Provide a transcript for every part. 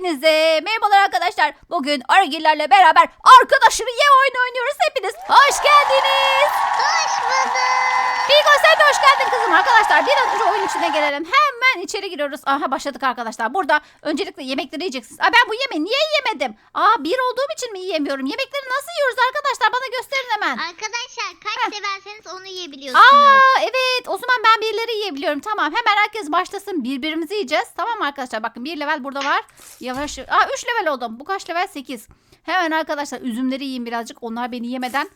Hepinize merhabalar arkadaşlar. Bugün Argillerle beraber arkadaşını ye oyunu oynuyoruz hepiniz. Hoş geldiniz. Hoş bulduk. Bilgo sen de hoş geldin kızım. Arkadaşlar bir an önce oyun içine gelelim. Hemen içeri giriyoruz. Aha başladık arkadaşlar. Burada öncelikle yemekleri yiyeceksiniz. Aa, ben bu yemeği niye yiyemedim? Aa bir olduğum için mi yiyemiyorum? Yemekleri nasıl yiyoruz arkadaşlar? Bana gösterin hemen. Arkadaşlar kaç Heh. severseniz onu yiyebiliyorsunuz. Aa evet o zaman ben birileri yiyebiliyorum. Tamam hemen herkes başlasın. Birbirimizi yiyeceğiz. Tamam mı arkadaşlar? Bakın bir level burada var. Yavaş. Aa 3 level oldum. Bu kaç level? 8. Hemen arkadaşlar üzümleri yiyin birazcık. Onlar beni yemeden.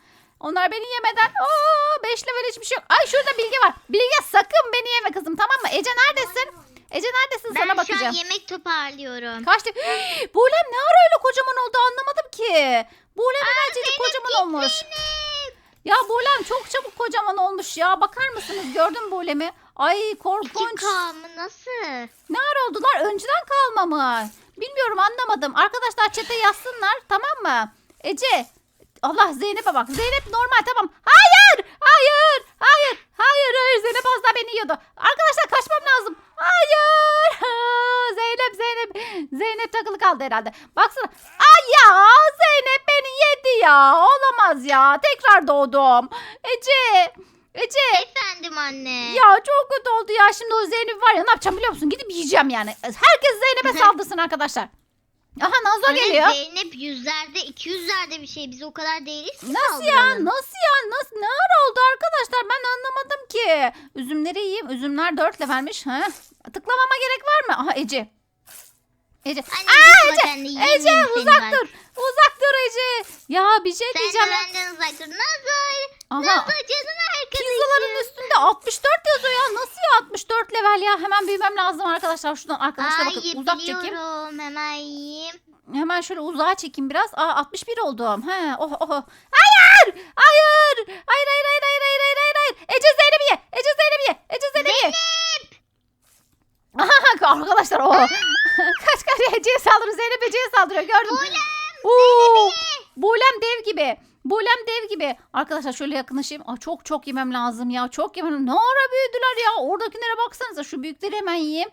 Onlar beni yemeden. Aa 5 level hiçbir şey yok. Ay şurada Bilge var. Bilge sakın beni yeme kızım tamam mı? Ece neredesin? Ece neredesin? ben Sana şu an bakacağım. yemek toparlıyorum. Kaçtı? Buğlem ne ara öyle kocaman oldu anlamadım ki. Buğlem hemencecik kocaman olmuş. Ya Buğlem çok çabuk kocaman olmuş ya. Bakar mısınız? Gördün mü Buğlem'i? Ay korkunç. mı nasıl? Ne ara oldular? Önceden kalma mı? Bilmiyorum anlamadım. Arkadaşlar çete yazsınlar tamam mı? Ece. Allah Zeynep'e bak. Zeynep normal tamam. Hayır. Hayır. Hayır. Hayır. Hayır. Zeynep az daha beni yiyordu. Arkadaşlar kaçmam lazım. Hayır. Zeynep Zeynep. Zeynep takılı kaldı herhalde. Baksana. Ay ya Zeynep beni yedi ya. Olamaz ya. Tekrar doğdum. Ece. Ece. Efendim anne. Ya çok kötü oldu ya. Şimdi o Zeynep var ya ne yapacağım biliyor musun? Gidip yiyeceğim yani. Herkes Zeynep'e saldırsın arkadaşlar. Aha Nazo Anne, geliyor. Zeynep yüzlerde, iki yüzlerde bir şey. Biz o kadar değiliz ki Nasıl ya? saldıralım. Nasıl ya? Nasıl? Ne ara oldu arkadaşlar? Ben anlamadım ki. Üzümleri yiyeyim. Üzümler 4 levelmiş. Ha? Tıklamama gerek var mı? Aha Ece. Ece. Anne, Aa, Ece seni uzak dur. Uzak dur Ece. Ya bir şey Sen de diyeceğim. ya. benden uzak dur. Nazar. Aha. Nazar canım Pizzaların üstünde 64 yazıyor ya. Nasıl ya 64 level ya? Hemen büyümem lazım arkadaşlar. Şuradan arkadaşlar bakın Ay uzak çekeyim. biliyorum. Hemen yiyeyim. Hemen şöyle uzağa çekeyim biraz. Aa 61 oldum. He oh oh. Hayır! Hayır! Hayır hayır hayır hayır hayır hayır hayır. hayır. Ece Zeynep'i ye. Ece Zeynep'i ye. Ece Zeynep'i ye. Aha arkadaşlar o. kaç kaç Ece'ye saldırıyor. Zeynep Ece'ye saldırıyor. Gördüm. Oo, Bulem dev gibi. Bulem dev gibi. Arkadaşlar şöyle yakınlaşayım. Aa, çok çok yemem lazım ya. Çok yemem. Ne ara büyüdüler ya. Oradakilere baksanıza. Şu büyükleri hemen yiyeyim.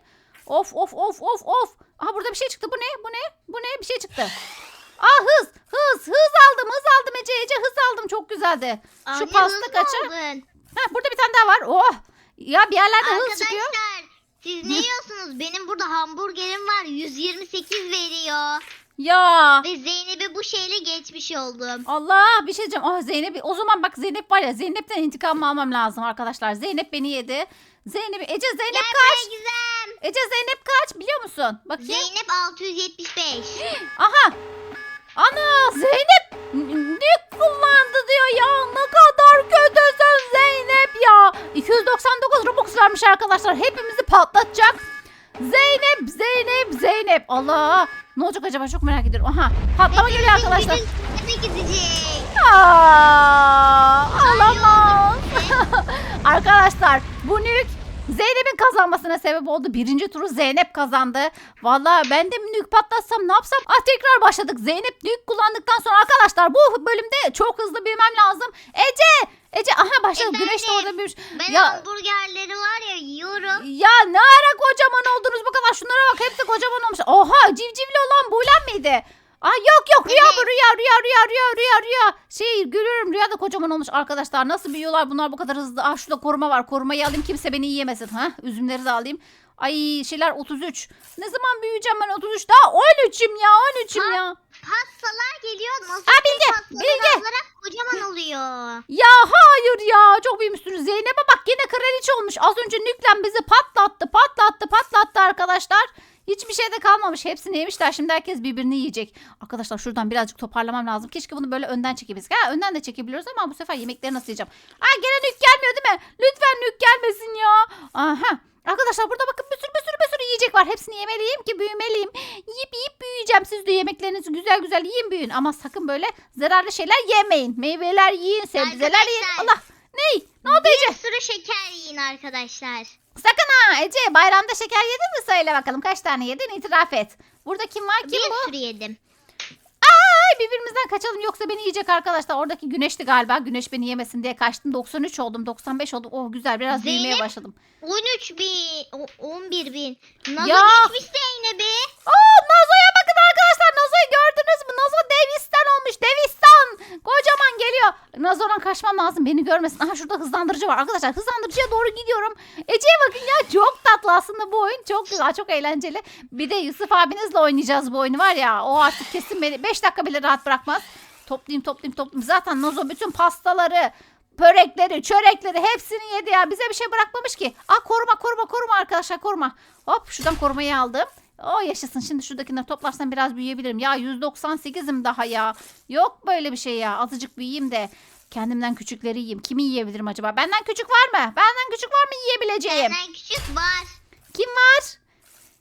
Of of of of of. Aha burada bir şey çıktı. Bu ne? Bu ne? Bu ne? Bir şey çıktı. Aa hız. Hız. Hız aldım. Hız aldım Ece. Ece hız aldım. Çok güzeldi. Şu Anne, pasta hızlı oldun. Ha, burada bir tane daha var. Oh. Ya bir yerlerden hız çıkıyor. Arkadaşlar siz ne yiyorsunuz? Benim burada hamburgerim var 128 veriyor. Ya. Ve Zeynep'i bu şeyle geçmiş oldum. Allah bir şey diyeceğim. Ah Zeynep o zaman bak Zeynep var ya Zeynep'ten intikam almam lazım arkadaşlar. Zeynep beni yedi. Zeynep Ece Zeynep Gel kaç? Gizem. Ece Zeynep kaç biliyor musun? Bakayım. Zeynep 675. Aha. Ana Zeynep ne kullandı diyor ya. Ne kadar kötüsün Zeynep ya. 299 Robux vermiş arkadaşlar. Hepimizi patlatacak. Zeynep, Zeynep, Zeynep. Allah. Ne olacak acaba çok merak ediyorum. Aha patlama geliyor arkadaşlar. Ne gidecek? Aa, Olamaz. Arkadaşlar bu nük Zeynep'in kazanmasına sebep oldu. Birinci turu Zeynep kazandı. Vallahi ben de nük patlatsam ne yapsam? Ah tekrar başladık. Zeynep nük kullandıktan sonra arkadaşlar bu bölümde çok hızlı büyümem lazım. Ece! Ece aha başladı. Güneş de orada büyümüş. Ben Ya- hamburgerleri var ya yiyorum. Ya ne ara kocaman oldunuz bu kadar. Şunlara bak hepsi kocaman olmuş. Oha civcivli olan Buğlem miydi? Aa yok yok rüya bu rüya rüya rüya rüya rüya rüya. Şey görüyorum rüya da kocaman olmuş arkadaşlar. Nasıl büyüyorlar bunlar bu kadar hızlı. Ah şurada koruma var. Korumayı alayım kimse beni yiyemesin. Ha? Üzümleri de alayım. Ay şeyler 33. Ne zaman büyüyeceğim ben 33? Daha 13'üm ya 13'üm ya. Pastalar geliyor. Nasıl pastaları Bilge. alarak kocaman oluyor. Ya hayır ya çok büyümüşsünüz. Zeynep'e bak yine kraliçe olmuş. Az önce Nüklen bizi patlattı patlattı patlattı arkadaşlar. Hiçbir şey de kalmamış. Hepsini yemişler. Şimdi herkes birbirini yiyecek. Arkadaşlar şuradan birazcık toparlamam lazım. Keşke bunu böyle önden çekebilsek. Ha, önden de çekebiliyoruz ama bu sefer yemekleri nasıl yiyeceğim? Aa gene Nük gelmiyor değil mi? Lütfen Nük gelmesin ya. Aha. Arkadaşlar burada bakın bir sürü bir sürü bir sürü yiyecek var. Hepsini yemeliyim ki büyümeliyim. Yiyip yiyip büyüyeceğim. Siz de yemeklerinizi güzel güzel yiyin büyüyün. Ama sakın böyle zararlı şeyler yemeyin. Meyveler yiyin, sebzeler yiyin. Arkadaşlar. Allah. Ney? Ne oldu Ece? Bir sürü şeker yiyin arkadaşlar. Sakın ha Ece bayramda şeker yedin mi söyle bakalım kaç tane yedin itiraf et. Burada kim var kim bir bu? sürü yedim. Ay birbirimizden kaçalım yoksa beni yiyecek arkadaşlar. Oradaki güneşti galiba güneş beni yemesin diye kaçtım. 93 oldum 95 oldum. Oh güzel biraz Zeynep, büyümeye başladım. 13 bin 11 bin. Nazo Ya. geçmiş Zeynep'i. Oo Nazo'ya bakın arkadaşlar Nazo'yu gördünüz mü? Nazo devisten olmuş dev lazım beni görmesin. Aha şurada hızlandırıcı var arkadaşlar. Hızlandırıcıya doğru gidiyorum. Ece'ye bakın ya çok tatlı aslında bu oyun. Çok güzel çok eğlenceli. Bir de Yusuf abinizle oynayacağız bu oyunu var ya. O artık kesin beni 5 dakika bile rahat bırakmaz. Toplayayım toplayayım toplayayım. Zaten Nazo bütün pastaları börekleri, çörekleri hepsini yedi ya. Bize bir şey bırakmamış ki. Aa koruma koruma koruma arkadaşlar koruma. Hop şuradan korumayı aldım. O yaşasın. Şimdi şuradakileri toplarsam biraz büyüyebilirim. Ya 198'im daha ya. Yok böyle bir şey ya. Azıcık büyüyeyim de kendimden küçükleri yiyeyim. Kimi yiyebilirim acaba? Benden küçük var mı? Benden küçük var mı yiyebileceğim? Benden küçük var. Kim var?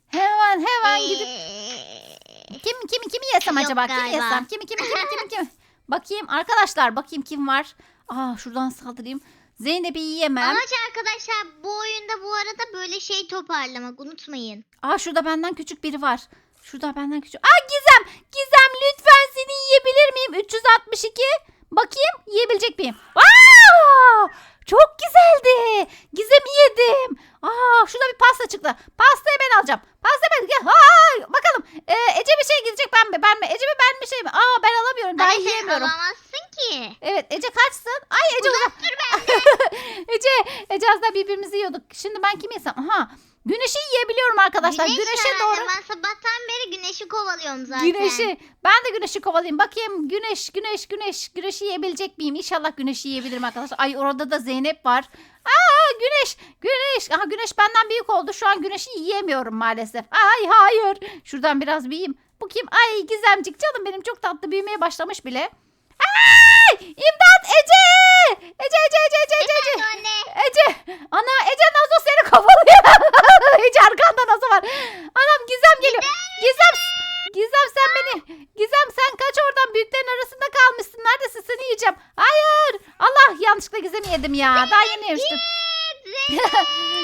Hemen hemen gidip Ee, kim kimi kimi yesem Yok acaba? Kimi galiba. yesem? Kimi kimi kimi kimi kimi? Bakayım arkadaşlar bakayım kim var? Aa şuradan saldırayım. Zeynep'i yiyemem. Amaç arkadaşlar bu oyunda bu arada böyle şey toparlamak unutmayın. Aa şurada benden küçük biri var. Şurada benden küçük. Aa Gizem! Gizem lütfen seni yiyebilir miyim? 362. Bakayım yiyebilecek miyim? Wow! Çok güzeldi. Gizem'i yedim. Aa şurada bir pasta çıktı. Pastayı ben alacağım. Pasta ben. Gel. Ha, bakalım. Ee, Ece bir şey gidecek ben mi? Ben mi? Ece mi ben mi şey mi? Aa ben alamıyorum. Ben Ay sen yiyemiyorum. alamazsın ki. Evet Ece kaçsın? Ay Ece uzak. Uzak. Ece, Ece daha birbirimizi yiyorduk. Şimdi ben kimi yesem? Aha. Güneşi yiyebiliyorum arkadaşlar. Güneş Güneşe var doğru. Ben sabahtan beri güneşi kovalıyorum zaten. Güneşi. Ben de güneşi kovalayayım. Bakayım güneş, güneş, güneş. Güneşi yiyebilecek miyim? İnşallah güneşi yiyebilirim arkadaşlar. Ay orada da Zeynep var. Aa güneş, güneş. Aha güneş benden büyük oldu. Şu an güneşi yiyemiyorum maalesef. Ay hayır. Şuradan biraz büyüyeyim. Bu kim? Ay Gizemcik canım benim çok tatlı büyümeye başlamış bile. Ay! İmdat Ece! Ece, Ece, Ece, Ece, Ece, Ece. Efendim anne. Ece! Ana Ece Nazo seni kovalıyor. Ece arkanda Nazo var. Anam Gizem geliyor. Gizem! Gizem sen beni. Gizem sen kaç oradan büyüklerin arasında kalmışsın. Neredesin seni yiyeceğim. Hayır. Allah yanlışlıkla Gizem'i yedim ya. Daha yeni yemiştim.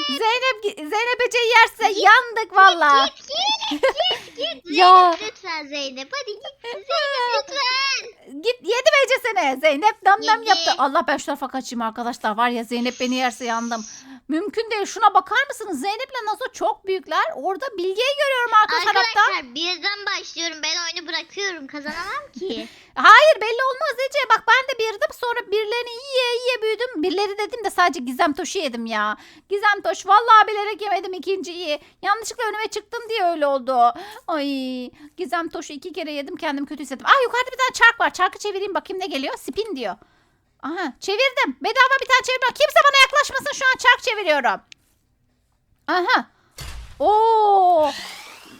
Zeynep Zeynep Ece'yi yerse yandık valla. Git git git git. Ya. Zeynep lütfen Zeynep. Hadi git. Zeynep lütfen. Git yedi mi Ece seni? Zeynep nam Yedi. yaptı. Allah ben şu tarafa kaçayım arkadaşlar. Var ya Zeynep beni yerse yandım. Mümkün değil. Şuna bakar mısınız? Zeynep'le Nazo çok büyükler. Orada Bilge'yi görüyorum arka tarafta. Arkadaşlar birden başlıyorum. Ben oyunu bırakıyorum. Kazanamam ki. Hayır belli olmaz Ece. Bak ben de birdim sonra birilerini yiye yiye büyüdüm. Birileri dedim de sadece Gizem Toş'u yedim ya. Gizem Toş vallahi bilerek yemedim ikinciyi. Yanlışlıkla önüme çıktım diye öyle oldu. Ay Gizem Toş'u iki kere yedim kendimi kötü hissettim. Aa yukarıda bir tane çark var. Çarkı çevireyim bakayım ne geliyor. Spin diyor. Aha çevirdim. Bedava bir tane çevirdim. Kimse bana yaklaşmasın şu an çark çeviriyorum. Aha. Oo.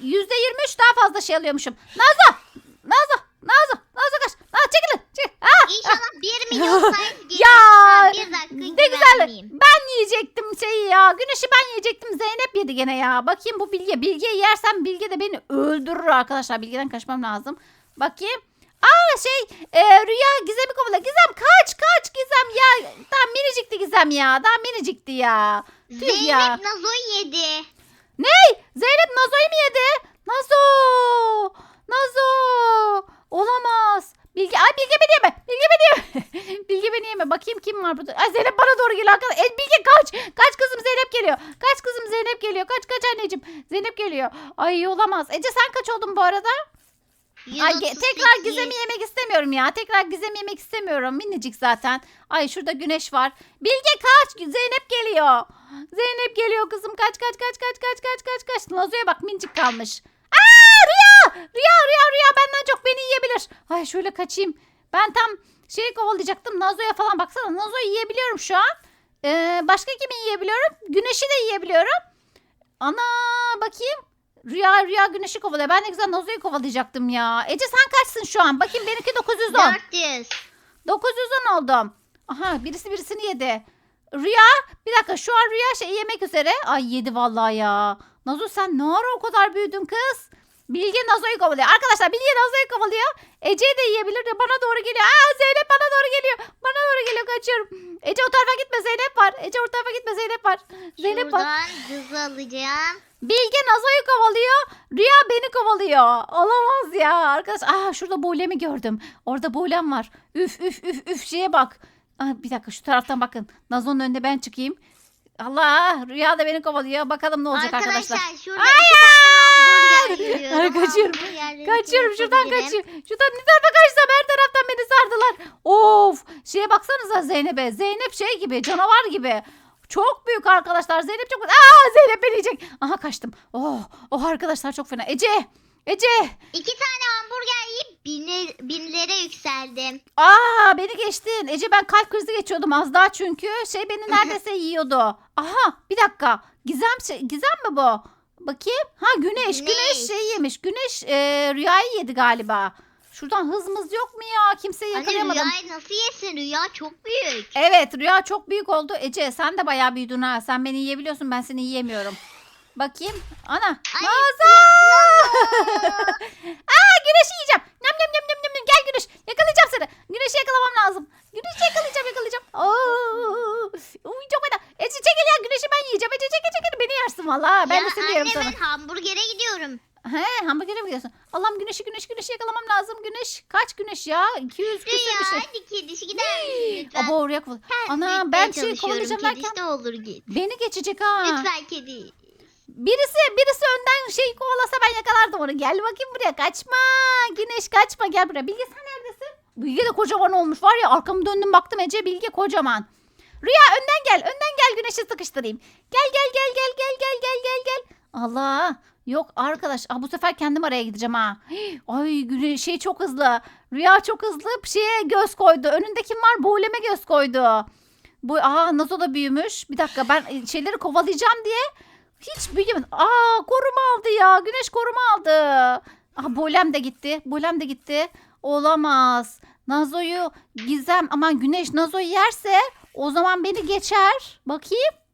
Yüzde yirmi üç daha fazla şey alıyormuşum. Nazo. Nazo. Nazo. Nazo kaç. Nazo çekilin. Çek. Ah. İnşallah 1 milyon sayf gelir. Ya, Ha, bir dakika Ne güzel. Ben yiyecektim şeyi ya. Güneşi ben yiyecektim. Zeynep yedi gene ya. Bakayım bu Bilge. Bilge'yi yersem Bilge de beni öldürür arkadaşlar. Bilge'den kaçmam lazım. Bakayım. Aa şey e, Rüya Gizem'i kovala. Gizem kaç kaç Gizem ya. Daha minicikti Gizem ya. Daha minicikti ya. Tüh Zeynep ya. Nazo yedi. Ney? Zeynep Nazo'yu mu yedi? Nazo! Nazo! Olamaz. Bilge, ay Bilge beni yeme. Bilge beni yeme. Bilge beni yeme. Bakayım kim var burada. Ay Zeynep bana doğru geliyor. arkadaş. E, Bilge kaç. Kaç kızım Zeynep geliyor. Kaç kızım Zeynep geliyor. Kaç kaç anneciğim. Zeynep geliyor. Ay olamaz. Ece sen kaç oldun bu arada? Ay, ge- 138. tekrar Gizem'i yemek istemiyorum ya. Tekrar Gizem'i yemek istemiyorum. Minicik zaten. Ay şurada güneş var. Bilge kaç. Zeynep geliyor. Zeynep geliyor kızım. Kaç kaç kaç kaç kaç kaç kaç kaç. Nazo'ya bak minicik kalmış. Aa Rüya. Rüya Rüya Rüya benden çok beni yiyebilir. Ay şöyle kaçayım. Ben tam şeyi kovalayacaktım. Nazo'ya falan baksana. Nazo'yu yiyebiliyorum şu an. Ee, başka kimi yiyebiliyorum? Güneşi de yiyebiliyorum. Ana bakayım. Rüya rüya güneşi kovalıyor. Ben ne güzel Nazo'yu kovalayacaktım ya. Ece sen kaçsın şu an? Bakayım benimki 910. 400. 910 oldum. Aha birisi birisini yedi. Rüya bir dakika şu an Rüya şey yemek üzere. Ay yedi vallahi ya. Nazo sen ne ara o kadar büyüdün kız? Bilge Nazo'yu kovalıyor. Arkadaşlar Bilge Nazo'yu kovalıyor. Ece'yi de yiyebilir de bana doğru geliyor. Aa Zeynep bana doğru geliyor. Bana doğru geliyor kaçıyorum. Ece o tarafa gitme Zeynep var. Ece o tarafa gitme Zeynep var. Zeynep var. Şuradan alacağım. Bilge Nazo'yu kovalıyor. Rüya beni kovalıyor. Olamaz ya. Arkadaş aa şurada Buğlem'i gördüm. Orada Buğlem var. Üf üf üf üf şeye bak. Aa, bir dakika şu taraftan bakın. Nazo'nun önünde ben çıkayım. Allah Rüya da beni kovalıyor. Bakalım ne olacak arkadaşlar. Arkadaşlar şurada iki tane hamburger yiyorum. Ay, kaçıyorum. Hamburgerleri Kaçıyorum şuradan kaçıyorum. Şuradan ne tarafa kaçsam her taraftan beni sardılar. Of şeye baksanıza Zeynep'e. Zeynep şey gibi canavar gibi. Çok büyük arkadaşlar. Zeynep çok... Aa Zeynep beni yiyecek. Aha kaçtım. Oh, oh arkadaşlar çok fena. Ece. Ece. İki tane hamburger yiyip binler, binlere yükseldim. Aa beni geçtin. Ece ben kalp krizi geçiyordum az daha çünkü. Şey beni neredeyse yiyordu. Aha bir dakika. Gizem şey, Gizem mi bu? Bakayım. Ha güneş. Güneş, Güneş. şey yemiş. Güneş e, rüyayı yedi galiba. Şuradan hızımız yok mu ya? Kimseyi Anne yakalayamadım. rüyayı nasıl yesin? Rüya çok büyük. Evet rüya çok büyük oldu. Ece sen de bayağı büyüdün ha. Sen beni yiyebiliyorsun ben seni yiyemiyorum. Bakayım. Ana. Ay, Nazan! Aa güneşi yiyeceğim. Nam nam nam nam nam. Gel güneş. Yakalayacağım seni. Güneşi yakalamam lazım. Güneşi yakalayacağım yakalayacağım. Oo. Uy çok fena. Ece çekil ya güneşi ben yiyeceğim. Ece çekil çekil beni yersin valla. Ben ya de seni anne yerim sana. ben hamburgere gidiyorum. He hamburgere mi gidiyorsun? Allah'ım güneşi güneş güneşi yakalamam lazım. Güneş kaç güneş ya? 200 küsur Rüya bir şey. hadi kedişi gider misin lütfen? Aba oraya. Ters Ana ben şey kovalayacağım derken de olur git. beni geçecek ha. Lütfen kedi. Birisi birisi önden şey kovalasa ben yakalardım onu. Gel bakayım buraya kaçma. Güneş kaçma gel buraya. Bilge sen neredesin? Bilge de kocaman olmuş var ya arkamı döndüm baktım Ece Bilge kocaman. Rüya önden gel önden gel güneşi sıkıştırayım. Gel gel gel gel gel gel gel gel gel. Allah yok arkadaş ah, bu sefer kendim araya gideceğim ha. Ay şey çok hızlı. Rüya çok hızlı şeye göz koydu. Önünde kim var? Buğuleme göz koydu. Bu aa Nazo da büyümüş. Bir dakika ben e, şeyleri kovalayacağım diye hiç büyüyemedim. Aa koruma aldı ya. Güneş koruma aldı. Aha Bolem de gitti. Bolem de gitti. Olamaz. Nazo'yu Gizem aman Güneş Nazo'yu yerse o zaman beni geçer. Bakayım.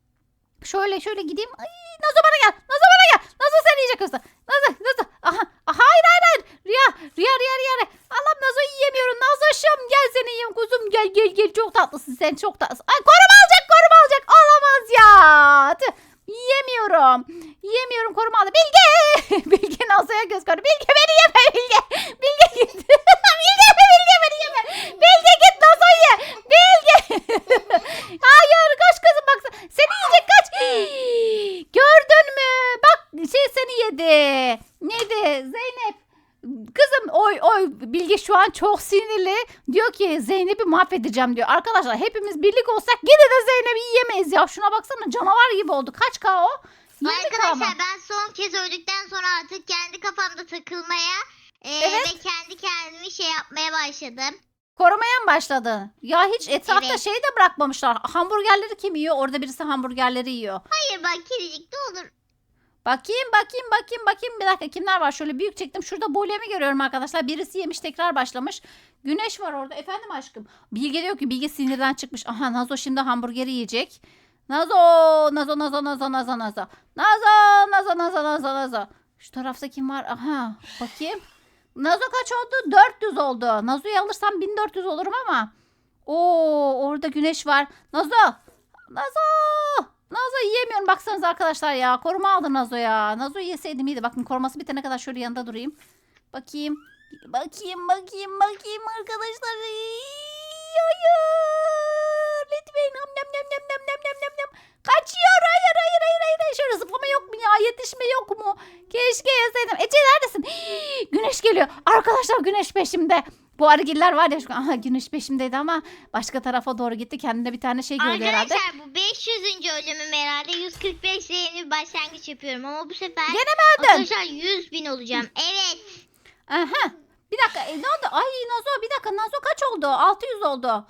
Şöyle şöyle gideyim. Ay, Nazo bana gel. Nazo bana gel. Nazo seni yiyecek yoksa. Nazo Nazo. Aha. Aha, hayır hayır hayır. Rüya Rüya Rüya Rüya. Allah'ım Nazo'yu yiyemiyorum. Nazo'şum gel seni yiyeyim kuzum. Gel gel gel. Çok tatlısın sen çok tatlısın. Ay koruma alacak koruma alacak. Olamaz ya. Tüh. Yiyemiyorum. Yiyemiyorum koruma aldı. Bilge. Bilge Nazo'ya göz koydu. Bilge beni yeme Bilge. Bilge git. Bilge Bilge beni yeme. Bilge git Nazo'yu ye. Bilge. Hayır kaç kızım bak. Seni yiyecek kaç. Gördün mü? Bak şey seni yedi. Neydi? Zeynep. Kızım oy oy Bilge şu an çok sinirli. Diyor ki Zeynep'i mahvedeceğim diyor. Arkadaşlar hepimiz birlik olsak yine de Zeynep'i yiyemeyiz ya. Şuna baksana canavar gibi oldu. Kaç K o? 20K mı? Arkadaşlar ben son kez öldükten sonra artık kendi kafamda takılmaya e, Evet. ve kendi kendimi şey yapmaya başladım. Korumaya mı başladın? Ya hiç etrafta Evet. şey de bırakmamışlar. Hamburgerleri kim yiyor? Orada birisi hamburgerleri yiyor. Hayır bak kedicik de olur. Bakayım bakayım bakayım bakayım. Bir dakika kimler var? Şöyle büyük çektim. Şurada Bulem'i görüyorum arkadaşlar. Birisi yemiş tekrar başlamış. Güneş var orada. Efendim aşkım? Bilge diyor ki Bilge sinirden çıkmış. Aha Nazo şimdi hamburgeri yiyecek. Nazo Nazo Nazo Nazo Nazo Nazo. Nazo Nazo Nazo Nazo Nazo. Şu tarafta kim var? Aha bakayım. Nazo kaç oldu? 400 oldu. Nazo'yu alırsam 1400 olurum ama. Oo orada Güneş var. Nazo Nazo Nazo yiyemiyorum baksanız arkadaşlar ya. Koruma aldı Nazo ya. Nazo yeseydim iyiydi. Bakın koruması bitene kadar şöyle yanında durayım. Bakayım. Bakayım bakayım bakayım arkadaşlar. Hayır. Lütfen. Nam nam nam nam nam nam nam nam. Kaçıyor. Hayır hayır hayır hayır. Şöyle zıplama yok mu ya? Yetişme yok mu? Keşke yeseydim. Ece neredesin? Hii, güneş geliyor. Arkadaşlar güneş peşimde. Bu arıgiller var ya. şu- Aha güneş peşimdeydi ama başka tarafa doğru gitti. Kendine bir tane şey gördü herhalde. Arkadaşlar bu 500. ölümüm herhalde 145 yeni bir başlangıç yapıyorum ama bu sefer Gene mi öldün? arkadaşlar 100 bin olacağım. Evet. Aha. Bir dakika. E, ne oldu? Ay Nazo bir dakika. Nazo kaç oldu? 600 oldu. Aa,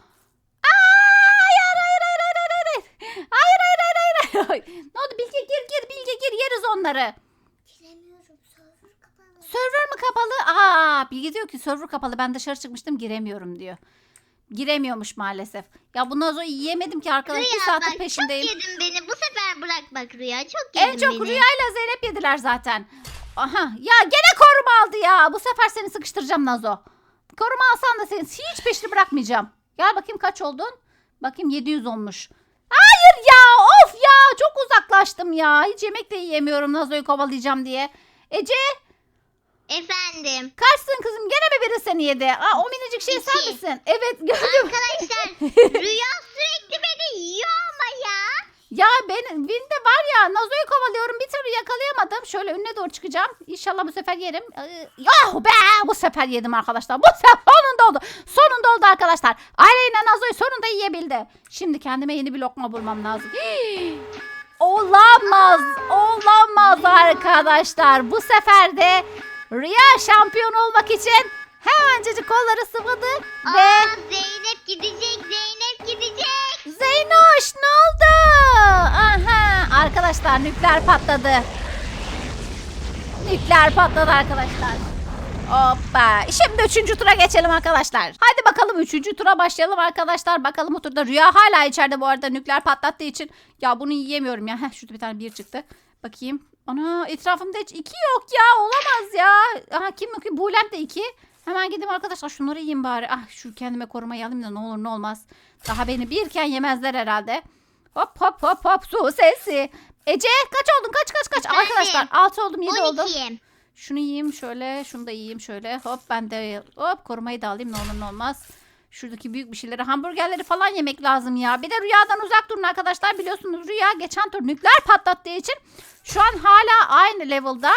hayır hayır hayır hayır hayır hayır. Hayır hayır hayır hayır. hayır. ne oldu? Bilge gir gir Bilge gir yeriz onları. Server mı kapalı? Aa, Bilge diyor ki server kapalı. Ben dışarı çıkmıştım giremiyorum diyor. Giremiyormuş maalesef. Ya bu Nazo'yu yiyemedim ki arkadaşlar. Bir Rüya saattir bak peşindeyim. çok yedin beni. Bu sefer bırak bak Rüya çok yedin En çok beni. Rüya ile Zeynep yediler zaten. Aha ya gene koruma aldı ya. Bu sefer seni sıkıştıracağım Nazo. Koruma alsan da seni hiç peşini bırakmayacağım. Gel bakayım kaç oldun? Bakayım 700 olmuş. Hayır ya of ya çok uzaklaştım ya. Hiç yemek de yiyemiyorum Nazo'yu kovalayacağım diye. Ece Efendim. kaçsın kızım gene mi biri seni yedi? Aa, o minicik şey sen İki. misin? Evet gördüm. Arkadaşlar Rüya sürekli beni yiyor ama ya. Ya benim Win'de var ya Nazo'yu kovalıyorum bir türlü yakalayamadım. Şöyle önüne doğru çıkacağım. İnşallah bu sefer yerim. Ee, Yahu be bu sefer yedim arkadaşlar. Bu sefer sonunda oldu. Sonunda oldu arkadaşlar. Aleyna Nazo'yu sonunda yiyebildi. Şimdi kendime yeni bir lokma bulmam lazım. Hii! Olamaz. Olamaz arkadaşlar. Bu sefer de Rüya şampiyon olmak için hemencecik kolları sıvadı ve Aa, Zeynep gidecek. Zeynep gidecek. Zeynoş ne oldu? Aha arkadaşlar nükleer patladı. Nükleer patladı arkadaşlar. Hoppa. Şimdi üçüncü tura geçelim arkadaşlar. Hadi bakalım üçüncü tura başlayalım arkadaşlar. Bakalım bu turda Rüya hala içeride bu arada nükleer patlattığı için. Ya bunu yiyemiyorum ya. Heh, şurada bir tane bir çıktı. Bakayım. Ana etrafımda hiç iki yok ya. Olamaz ya. Aha kim bakayım? Bulem de iki. Hemen gideyim arkadaşlar şunları yiyeyim bari. Ah şu kendime korumayı alayım da ne olur ne olmaz. Daha beni birken yemezler herhalde. Hop hop hop hop su sesi. Ece kaç oldun kaç kaç kaç. Efendim? Arkadaşlar 6 oldum 7 oldum. 12'yim. Şunu yiyeyim şöyle. Şunu da yiyeyim şöyle. Hop ben de hop korumayı da alayım ne olur ne olmaz. Şuradaki büyük bir şeyleri hamburgerleri falan yemek lazım ya. Bir de rüyadan uzak durun arkadaşlar. Biliyorsunuz rüya geçen tur nükleer patlattığı için şu an hala aynı level'da.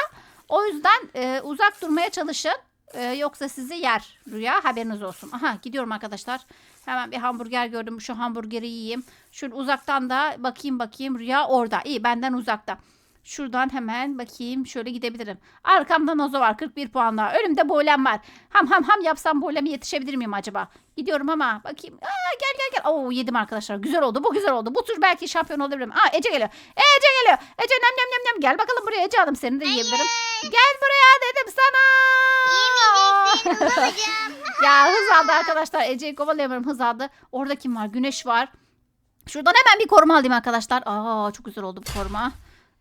O yüzden e, uzak durmaya çalışın. E, yoksa sizi yer rüya haberiniz olsun. Aha gidiyorum arkadaşlar. Hemen bir hamburger gördüm. Şu hamburgeri yiyeyim. Şöyle uzaktan da bakayım bakayım. Rüya orada. İyi benden uzakta. Şuradan hemen bakayım. Şöyle gidebilirim. Arkamda Nazo var. 41 puanla. Önümde Bolem var. Ham ham ham yapsam Bolem'e yetişebilir miyim acaba? Gidiyorum ama bakayım. Aa, gel gel gel. Oo yedim arkadaşlar. Güzel oldu. Bu güzel oldu. Bu tur belki şampiyon olabilirim. Aa Ece geliyor. Ece geliyor. Ece nem nem nem nem. Gel bakalım buraya Ece Hanım. Seni de yiyebilirim. Gel buraya dedim sana. Yemeyeceksin. Ya hız aldı arkadaşlar. Ece'yi kovalayamıyorum. Hız aldı. Orada kim var? Güneş var. Şuradan hemen bir koruma alayım arkadaşlar. Aa çok güzel oldu bu koruma.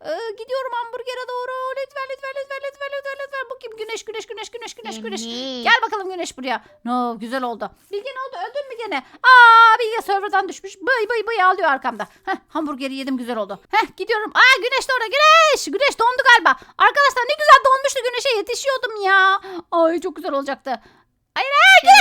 Ee, gidiyorum hamburgere doğru. Lütfen lütfen lütfen lütfen lütfen lütfen. Bu kim? Güneş güneş güneş güneş güneş güneş. Gel bakalım güneş buraya. No güzel oldu. Bilge ne oldu? Öldün mü gene? Aa Bilge serverdan düşmüş. Bıy bıy bıy ağlıyor arkamda. Heh, hamburgeri yedim güzel oldu. Heh gidiyorum. Aa güneş de orada. Güneş. Güneş dondu galiba. Arkadaşlar ne güzel donmuştu güneşe yetişiyordum ya. Ay çok güzel olacaktı.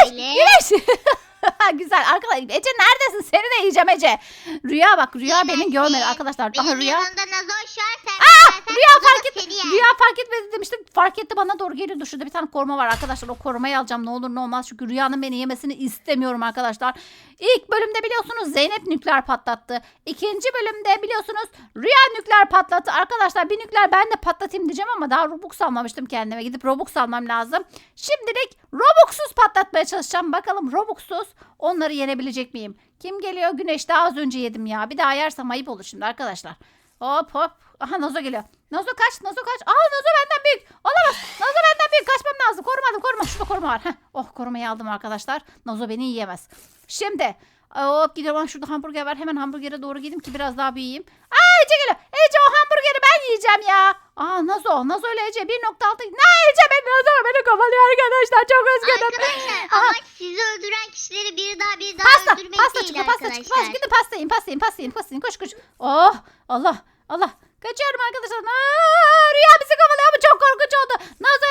Şöyle. Güneş. güzel arkadaşlar. Ece neredesin? Seni de yiyeceğim Ece. Rüya bak Rüya Zeynep, beni görmedi Zeynep. arkadaşlar. Benim Aha Rüya. yanımda. Sen Aa, Rüya fark et. Seni yer. Rüya fark etmedi demiştim. Fark etti bana doğru geliyordu. Şurada bir tane koruma var arkadaşlar. O korumayı alacağım ne olur ne olmaz. Çünkü Rüya'nın beni yemesini istemiyorum arkadaşlar. İlk bölümde biliyorsunuz Zeynep nükleer patlattı. İkinci bölümde biliyorsunuz Rüya nükleer patlattı. Arkadaşlar bir nükleer ben de patlatayım diyeceğim ama daha Robux almamıştım kendime. Gidip Robux almam lazım. Şimdilik Robux'suz patlatmaya çalışacağım. Bakalım Robux'suz onları yenebilecek miyim? Kim geliyor? Güneş daha az önce yedim ya. Bir daha yersem ayıp olur şimdi arkadaşlar. Hop hop. Aha Nazo geliyor. Nazo kaç. Nazo kaç. Aa Nazo benden büyük. Olamaz. Nazo benden büyük. Kaçmam lazım. Korumadım koruma. Şurada koruma var. Heh. Oh korumayı aldım arkadaşlar. Nazo beni yiyemez. Şimdi. Hop gidiyorum. Şurada hamburger var. Hemen hamburgere doğru gideyim ki biraz daha büyüyeyim. Aa Ece geliyor. Ece o hamburgeri ben yiyeceğim ya. Aa Nazo. Nazo ile Ece 1.6. Ne Ece ben Nazo beni kovalıyor arkadaşlar. Çok üzgünüm. Arkadaşlar Aha. amaç sizi öldüren kişileri bir daha bir daha Pasta, öldürmek pasta değil pasta arkadaşlar. Pasta, gidin pasta yiyin, pasta yiyin, pasta yiyin, pasta yiyin. Koş koş. Oh, Allah, Allah. Kaçıyorum arkadaşlar. Aa, Rüya bizi kovalıyor ama çok korkunç oldu. Nazo,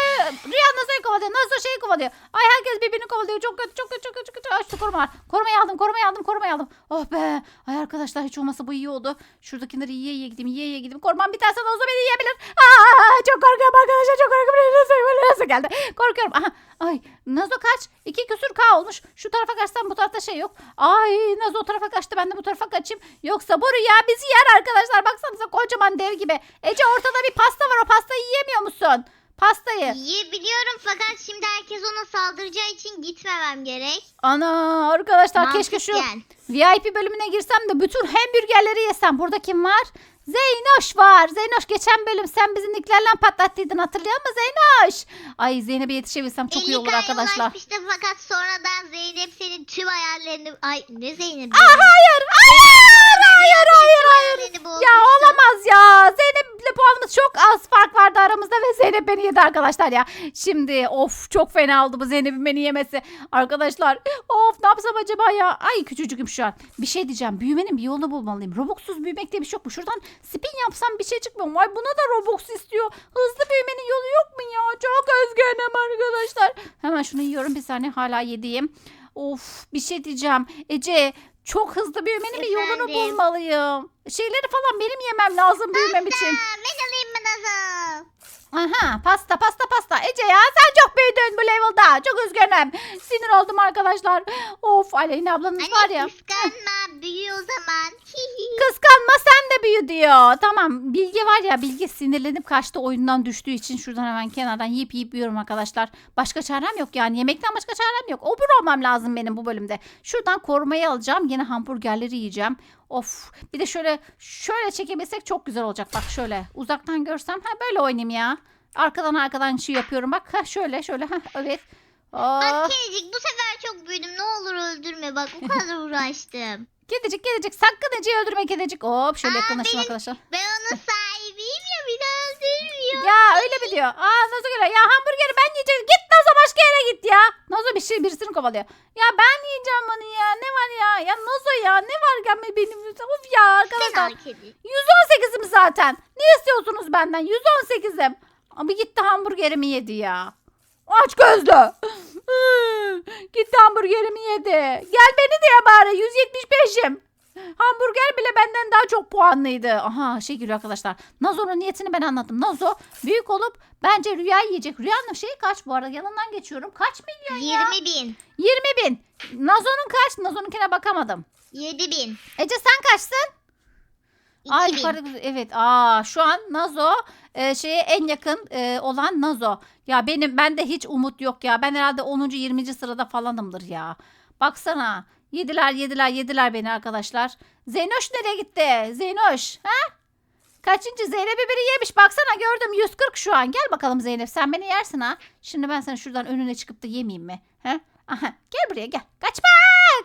Rüya Nazo'yu kovalıyor. Nazo şeyi kovalıyor. Ay herkes birbirini kovalıyor. Çok kötü, çok kötü, çok kötü. Çok kötü. Ay şu koruma var. Korumayı aldım, korumayı aldım, korumayı aldım. Oh be. Ay arkadaşlar hiç olmasa bu iyi oldu. Şuradakileri yiye yiye gideyim, yiye yiye gideyim. Korumam biterse Nazo beni yiyebilir. Aa, çok korkuyorum arkadaşlar, çok korkuyorum. Nasıl, nasıl geldi? Korkuyorum. Aha, ay Nazo kaç? İki küsür K olmuş. Şu tarafa kaçsam bu tarafta şey yok. Ay Nazo o tarafa kaçtı. Ben de bu tarafa kaçayım. Yoksa bu rüya bizi yer arkadaşlar. Baksanıza kocaman dev gibi. Ece ortada bir pasta var. O pastayı yiyemiyor musun? Pastayı. Yiyebiliyorum fakat şimdi herkes ona saldıracağı için gitmemem gerek. Ana arkadaşlar keşke şu Mantıken. VIP bölümüne girsem de bütün hamburgerleri yesem. Burada kim var? Zeynoş var. Zeynoş geçen bölüm sen bizi nükleerle patlattıydın hatırlıyor musun Zeynoş? Ay Zeynep'e yetişebilsem çok iyi 50 olur arkadaşlar. ulaşmıştı fakat sonradan Zeynep senin tüm hayallerini... Ay ne Zeynep? Aa, hayır, hayır, hayır, hayır, hayır. Hayallerini Ya olamaz ya. Zeynep'le puanımız çok az fark vardı aramızda ve Zeynep beni yedi arkadaşlar ya. Şimdi of çok fena oldu bu Zeynep'in beni yemesi. Arkadaşlar of ne yapsam acaba ya? Ay küçücüküm şu an. Bir şey diyeceğim. Büyümenin bir yolunu bulmalıyım. Robux'suz büyümek diye bir şey yok mu? Şuradan spin yapsam bir şey çıkmıyor mu? Ay buna da Robux istiyor. Hızlı büyümenin yolu yok mu ya? Çok üzgünüm arkadaşlar. Hemen şunu yiyorum bir saniye hala yediğim. Of bir şey diyeceğim. Ece Çok hızlı büyümenin bir yolunu Efendim? bulmalıyım. Şeyleri falan benim yemem lazım büyümem için. Aa, ben alayım mı nasıl? Aha pasta pasta pasta. Ece ya sen çok büyüdün bu level'da. Çok üzgünüm. Sinir oldum arkadaşlar. Of Aleyna ablanız var Anne ya. kıskanma büyüyor o zaman. Kıskanma sen de büyü diyor. Tamam Bilge var ya Bilge sinirlenip kaçtı oyundan düştüğü için şuradan hemen kenardan yiyip yiyip yiyorum arkadaşlar. Başka çarem yok yani yemekten başka çarem yok. Obur olmam lazım benim bu bölümde. Şuradan korumayı alacağım. Yine hamburgerleri yiyeceğim. Of bir de şöyle şöyle çekebilsek çok güzel olacak. Bak şöyle uzaktan görsem ha böyle oynayayım ya. Arkadan arkadan şey yapıyorum bak. Ha şöyle şöyle ha evet. Oh. Bak kedicik bu sefer çok büyüdüm ne olur öldürme bak o kadar uğraştım. Kedicik kedicik sakın Ece'yi öldürme kedicik. Hop şöyle Aa, yakınlaşın benim- arkadaşlar. Ben onun sahibiyim ya beni öldürmüyor. Ya öyle mi diyor? Aa geliyor. Ya hamburgeri ben yiyeceğim. Git başka yere git ya. Nazo bir şey birisini kovalıyor. Ya ben yiyeceğim bunu ya. Ne var ya? Ya Nazo ya ne var ya benim? Of ya arkadaşlar. al kedi. 118'im zaten. Ne istiyorsunuz benden? 118'im. Abi gitti hamburgerimi yedi ya. Aç gözlü. gitti hamburgerimi yedi. Gel beni diye bari 175'im. Hamburger bile benden daha çok puanlıydı. Aha şey geliyor arkadaşlar. Nazo'nun niyetini ben anlattım. Nazo büyük olup bence Rüya yiyecek. Rüyanın şeyi kaç bu arada? Yanından geçiyorum. Kaç milyon ya? 20 bin. 20 bin. Nazo'nun kaç? Nazo'nunkine bakamadım. 7 bin. Ece sen kaçsın? 2 Ay bin. yukarıda evet. Aa şu an Nazo e, şeye en yakın e, olan Nazo. Ya benim bende hiç umut yok ya. Ben herhalde 10. 20. sırada falanımdır ya. Baksana. Yediler yediler yediler beni arkadaşlar. Zeynoş nereye gitti? Zeynoş. Ha? Kaçıncı? Zeynep'i biri yemiş. Baksana gördüm 140 şu an. Gel bakalım Zeynep sen beni yersin ha. Şimdi ben sana şuradan önüne çıkıp da yemeyeyim mi? Ha? Aha gel buraya gel. Kaçma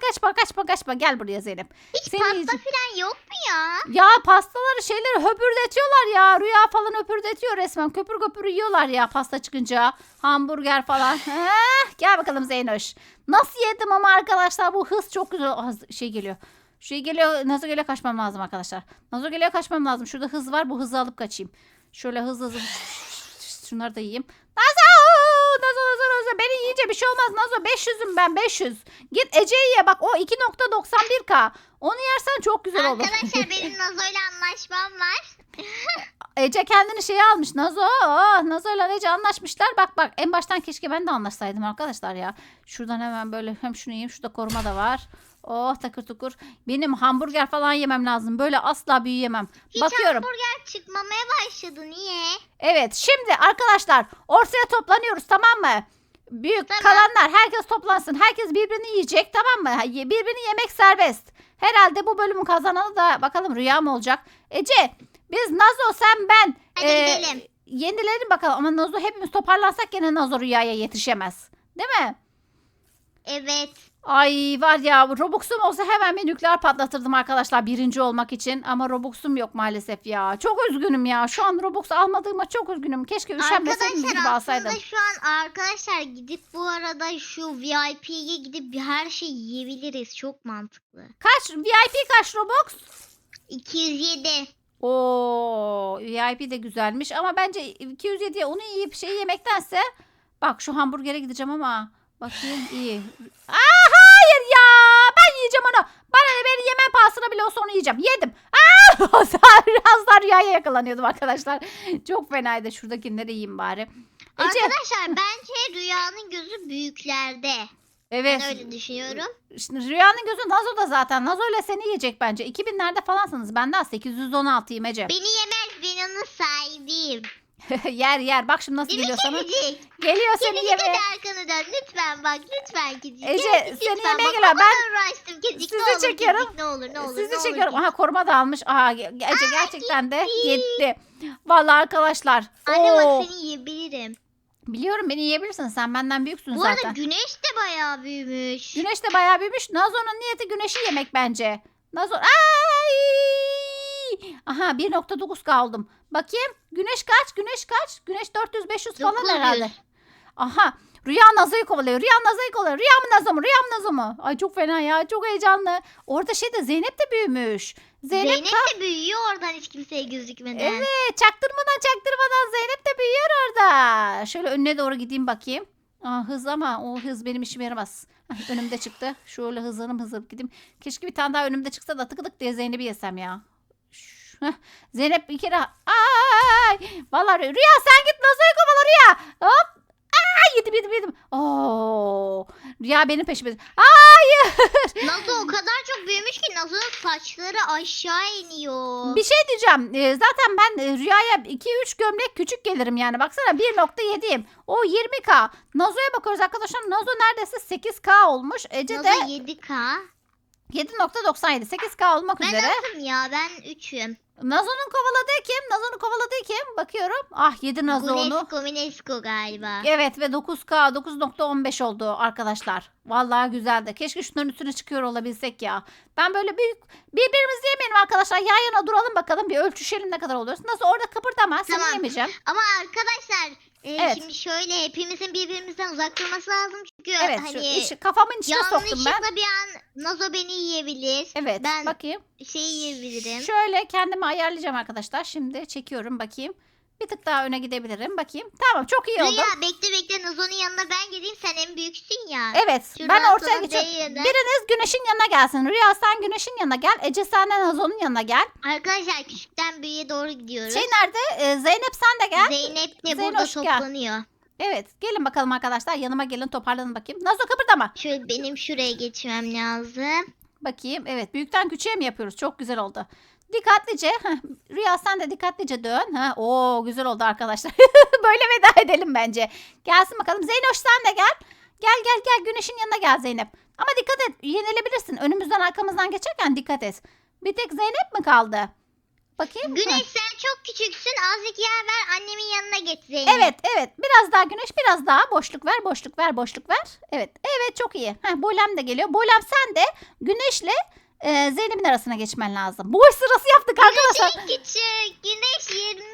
kaçma kaçma kaçma gel buraya Zeynep. Hiç Seni pasta yiyeceğim. falan yok mu ya? Ya pastaları şeyleri höpürdetiyorlar ya. Rüya falan höpürdetiyor resmen. Köpür köpür yiyorlar ya pasta çıkınca. Hamburger falan. Heh, gel bakalım Zeynoş. Nasıl yedim ama arkadaşlar bu hız çok güzel. Ah, Şey geliyor. Şey geliyor. Nazo geliyor kaçmam lazım arkadaşlar. Nazo geliyor kaçmam lazım. Şurada hız var. Bu hızı alıp kaçayım. Şöyle hızlı hızlı. Şunları da yiyeyim. Nazo! Nazo Nazo Nazo. Beni yiyince bir şey olmaz. Nazo 500'üm ben 500. Git Ece'yi ye. Bak o 2.91k. Onu yersen çok güzel olur. Arkadaşlar benim Nazo'yla anlaşmam var. Ece kendini şeye almış. Nazo. Oh, Nazo ile Ece anlaşmışlar. Bak bak en baştan keşke ben de anlaşsaydım arkadaşlar ya. Şuradan hemen böyle hem şunu yiyeyim. Şurada koruma da var. Oh takır tukur. Benim hamburger falan yemem lazım. Böyle asla büyüyemem. Hiç Bakıyorum. hamburger çıkmamaya başladı. Niye? Evet şimdi arkadaşlar ortaya toplanıyoruz tamam mı? Büyük Tamam. kalanlar herkes toplansın. Herkes birbirini yiyecek tamam mı? Ye- Birbirini yemek serbest. Herhalde bu bölümün kazananı da bakalım Rüya mı olacak? Ece biz Nazo sen ben Hadi ee, gidelim. yenilelim bakalım ama Nazo hepimiz toparlansak gene Nazo Rüya'ya yetişemez. Değil mi? Evet. Ay var ya Robux'um olsa hemen bir nükleer patlatırdım arkadaşlar birinci olmak için. Ama Robux'um yok maalesef ya. Çok üzgünüm ya. Şu an Robux almadığıma çok üzgünüm. Keşke üşenmeseydim Arkadaşlar alsaydım. aslında şu an arkadaşlar gidip bu arada şu VIP'ye gidip bir her şey yiyebiliriz. Çok mantıklı. Kaç? VIP kaç Robux? 207. Oo, VIP de güzelmiş ama bence 207'ye onu yiyip şey yemektense bak şu hamburgere gideceğim ama bakayım iyi. Aa hayır ya ben yiyeceğim onu. Bana ne beni yeme pahasına bile olsa onu yiyeceğim. Yedim. Aa az daha rüyaya yakalanıyordum arkadaşlar. Çok fenaydı. Şuradakileri yiyeyim bari. Ece. Arkadaşlar bence rüyanın gözü büyüklerde. Evet. Ben öyle düşünüyorum. Şimdi Rüyanın gözü Nazo da zaten. Nazo ile seni yiyecek bence. 2000'lerde falansınız. Ben daha 816'yım Ece. Beni yemez ben onun sahibiyim. yer yer. Bak şimdi nasıl Değil geliyor sana. kedicik? Geliyor seni Kedicik yemeye. hadi arkanı dön. Lütfen bak lütfen kedicik. Ece, Kedicik, seni lütfen. yemeye geliyor. Ben uğraştım kedicik. sizi ne olur, çekiyorum. Kedicik, ne olur ne olur. Sizi ne olur, çekiyorum. kedicik. Aha koruma da almış. Aha Ece gerçekten de gitti. Vallahi arkadaşlar. Anne bak seni yiyebilirim. Biliyorum beni yiyebilirsin. Sen benden büyüksün Bu zaten. arada güneş de bayağı büyümüş. Güneş de bayağı büyümüş. Nazo'nun niyeti güneşi yemek bence. Nazo... Ay! Aha 1.9 kaldım. Bakayım. Güneş kaç? Güneş kaç? Güneş 400-500 falan 900. herhalde. Aha. Rüya Nazo'yu kovalıyor. Rüya Nazo'yu kovalıyor. Rüya mı Nazo mu? Rüya mı Nazo mu? Ay çok fena ya. Çok heyecanlı. Orada şey de Zeynep de büyümüş. Zeynep, Zeynep de büyüyor oradan hiç kimseye gözükmeden. Evet çaktırmadan çaktırmadan Zeynep de büyüyor orada. Şöyle önüne doğru gideyim bakayım. Aa, hız ama o hız benim işime yaramaz. Önümde çıktı. Şöyle hızlanım hızlanıp gideyim. Keşke bir tane daha önümde çıksa da tıkıdık diye Zeynep'i yesem ya. Heh, Zeynep bir kere... Ay! Vallahi Rüya sen git Nazo'yu kovala Rüya. Hop. Yedim yedim yedim. Oo. Rüya benim peşime. Hayır. Nazo o kadar çok büyümüş ki Nazo'nun saçları aşağı iniyor. Bir şey diyeceğim. Ee, zaten ben e, Rüya'ya 2-3 gömlek küçük gelirim yani. Baksana 1.7'yim. O 20k. Nazo'ya bakıyoruz arkadaşlar. Nazo neredeyse 8k olmuş. Ece Nazo de 7K. 7.97. 8k olmak Ben üzere. nasılım ya? Ben 3'üm. Nazo'nun kovaladığı kim? Nazo'nun kovaladığı kim? Bakıyorum. Ah 7 Nazo onu. Gunesco Minesco galiba. Evet ve 9K 9.15 oldu arkadaşlar. Vallahi güzeldi. Keşke şunların üstüne çıkıyor olabilsek ya. Ben böyle büyük birbirimizi yemeyelim arkadaşlar. Yan yana duralım bakalım bir ölçüşelim ne kadar oluyoruz. Nasıl orada kıpırdama seni Tamam. yemeyeceğim. Ama arkadaşlar e, Evet. şimdi şöyle hepimizin birbirimizden uzak durması lazım çünkü Evet şu hani iş- kafamın içine soktum ben. yanlışlıkla bir an Nazo beni yiyebilir. Evet Ben bakayım. şey yiyebilirim. Şöyle kendimi ayarlayacağım arkadaşlar. Şimdi çekiyorum bakayım. Bir tık daha öne gidebilirim. Bakayım. Tamam çok iyi oldu. Rüya bekle bekle Nazo'nun yanına ben geleyim sen en büyüksün ya. Evet Şuradan ben ortaya geçiyorum. Biriniz güneşin yanına gelsin. Rüya sen güneşin yanına gel. Ece sen de Nazo'nun yanına gel. Arkadaşlar küçükten büyüğe doğru gidiyoruz. Şey nerede? Ee, Zeynep sen de gel. Zeynep de Zeynoş burada gel. toplanıyor. Evet gelin bakalım arkadaşlar. Yanıma gelin toparlanın bakayım. Nazo kıpırdama. Şöyle benim şuraya geçmem lazım. Bakayım. Evet büyükten küçüğe mi yapıyoruz? Çok güzel oldu. Dikkatlice. Rüya sen de dikkatlice dön. Ha, oo güzel oldu arkadaşlar. Böyle veda edelim bence. Gelsin bakalım. Zeynoş sen de gel. Gel gel gel güneşin yanına gel Zeynep. Ama dikkat et yenilebilirsin. Önümüzden arkamızdan geçerken dikkat et. Bir tek Zeynep mi kaldı? Bakayım. Güneş Heh. sen çok küçüksün azıcık yer ver annemin yanına geç Zeynep. Evet evet biraz daha güneş biraz daha boşluk ver boşluk ver boşluk ver. Evet evet çok iyi. Heh, Bolem de geliyor. Bolem sen de güneşle e, Zeynep'in arasına geçmen lazım. Boy sırası yaptık arkadaşlar. En küçük güneş 20.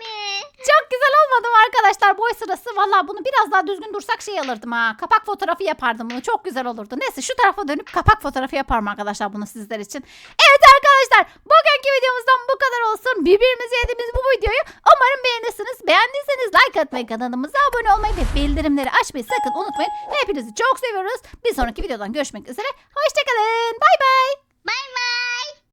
Çok güzel olmadı mı arkadaşlar boy sırası? Valla bunu biraz daha düzgün dursak şey alırdım ha. Kapak fotoğrafı yapardım bunu. Çok güzel olurdu. Neyse şu tarafa dönüp kapak fotoğrafı yaparım arkadaşlar bunu sizler için. Evet arkadaşlar bugünkü videomuzdan bu kadar olsun. Birbirimizi yediğimiz bu videoyu umarım beğenirsiniz. Beğendiyseniz like atmayı, kanalımıza abone olmayı ve bildirimleri açmayı sakın unutmayın. Hepinizi çok seviyoruz. Bir sonraki videodan görüşmek üzere. Hoşçakalın. Bay bay. 拜拜。